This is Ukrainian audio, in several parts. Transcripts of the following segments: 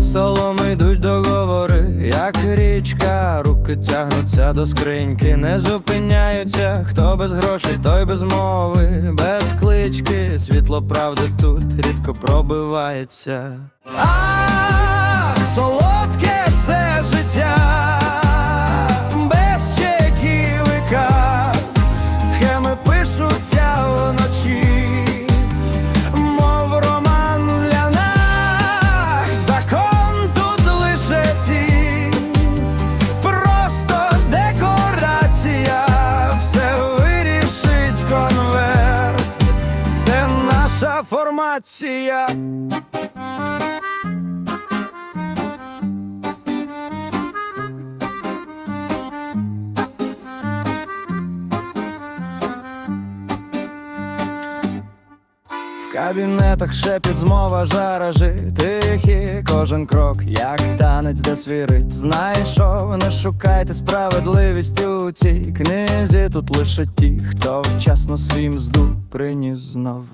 столом йдуть договори, як річка, руки тягнуться до скриньки, не зупиняються. Хто без грошей, той без мови, без клички, світло правди тут рідко пробивається. А, солодке це життя, формація. Кабінетах шепіт змова жаражи тихі, кожен крок, як танець, де свірить. Знайшов, не шукайте справедливість у цій книзі. Тут лише ті, хто вчасно свій мзду приніс знов.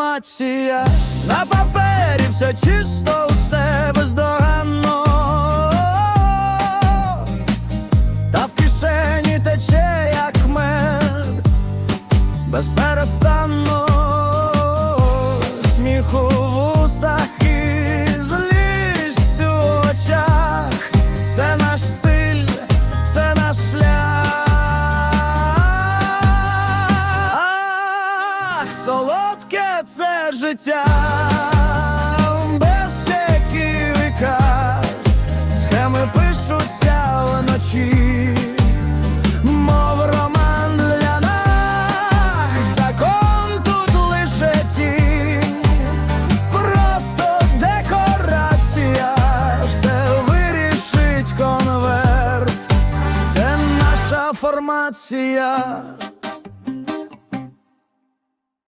Наша формація. На папері все чисто, все бездоганно, та в кишені тече, як мед безперестанно сміху в усах і у очах. Це наш стиль, це наш шлях. Солодке це життя, без чеків і каз, схеми пишуться вночі. Мов роман для нас, закон тут лише тінь, просто декорація, все вирішить конверт, це наша формація.